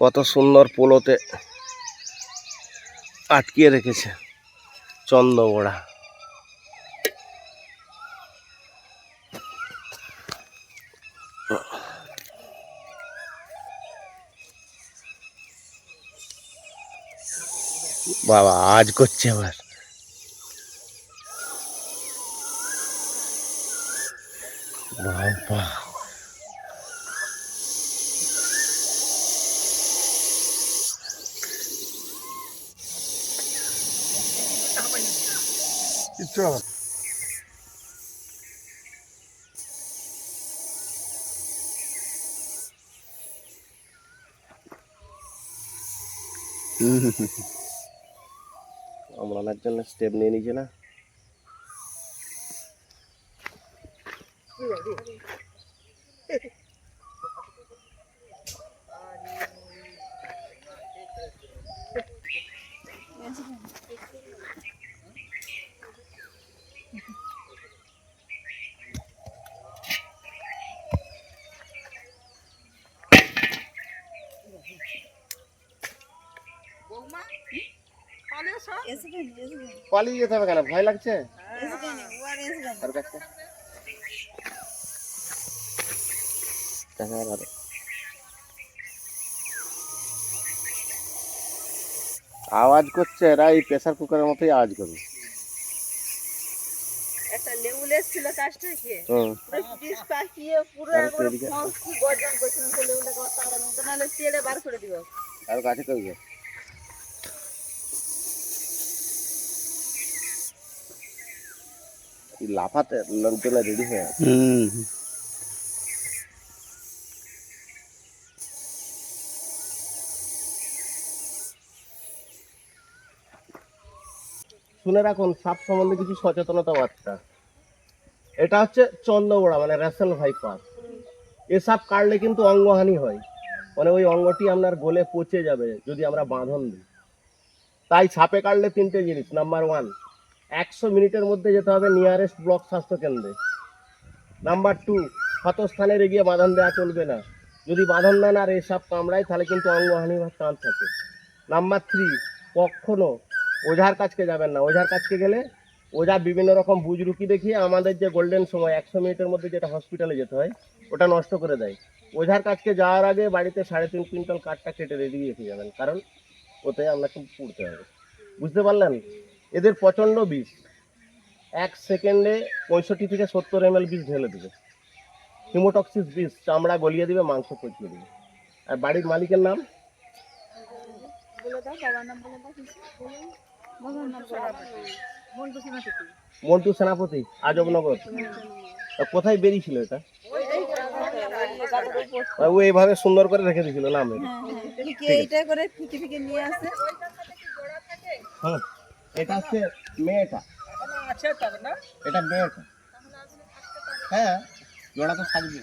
কত সুন্দর পোলোতে আটকিয়ে রেখেছে চন্দ্রবোড়া বাবা আজ করছে আবার। বাবা। কিচ্ছু হবে না। আমরানার জন্য স্টেপ নিয়ে নিয়েছে না পালিয়ে যেতে হবে কেন? ভয় লাগছে? আর কাছে আওয়াজ করছে এরা এই প্রেসার কুকারের মতোই আওয়াজ করবে। একটা লেবুল এসেছিল পিস পাকিয়ে পুরো কি গর্জন করছিল। নাহলে তেড়ে বার করে দিব। আর কাছে করবে লাফাতে লোকজন রেডি হয়ে আছে। শুনে রাখুন সাপ সম্বন্ধে কিছু সচেতনতা বার্তা। এটা হচ্ছে চন্দ্রবোড়া মানে রেসেল ভাইপার। এ সাপ কাটলে কিন্তু অঙ্গহানি হয়। মানে ওই অঙ্গটি আপনার গোলে পচে যাবে যদি আমরা বাঁধন দিই। তাই সাপে কাটলে তিনটে জিনিস নাম্বার ওয়ান একশো মিনিটের মধ্যে যেতে হবে নিয়ারেস্ট ব্লক স্বাস্থ্যকেন্দ্রে নাম্বার টু ক্ষতস্থানে গিয়ে বাঁধন দেওয়া চলবে না। যদি বাঁধন আর এই সাপ কামড়ায়, তাহলে কিন্তু অঙ্গহানি হওয়ার চান্স থাকে। নাম্বার থ্রি কখনো ওঝার কাছকে যাবেন না। ওঝার কাছকে গেলে ওঝা বিভিন্ন রকম বুজরুকি দেখিয়ে আমাদের যে গোল্ডেন সময়, একশো মিনিটের মধ্যে যেটা হসপিটালে যেতে হয়, ওটা নষ্ট করে দেয়। ওঝার কাছকে যাওয়ার আগে বাড়িতে সাড়ে তিন কুইন্টাল কাঠটা কেটে রেডি রেখে যাবেন। কারণ ওতে আপনাকে পুড়তে হবে। বুঝতে পারলেন? এদের প্রচণ্ড বিষ। এক সেকেন্ডে পঁয়ষট্টি থেকে সত্তর এম বিষ ঢেলে দেবে। হিমোটক্সিস বিষ চামড়া গলিয়ে দিবে মাংস পচিয়ে দিবে। আর বাড়ির মালিকের নাম? মন্টু সেনাপতি আজবনগর তা কোথায় বেরিয়েছিল এটা? ও এইভাবে সুন্দর করে রেখে দিয়েছিল নাম। এটা। হ্যাঁ হ্যাঁ। এইটা করে ফিকে ফিকে নিয়ে আসে। হ্যাঁ। এটা হচ্ছে মেয়েটা এটা মেয়েটা হ্যাঁ জোড়া তো থাকবে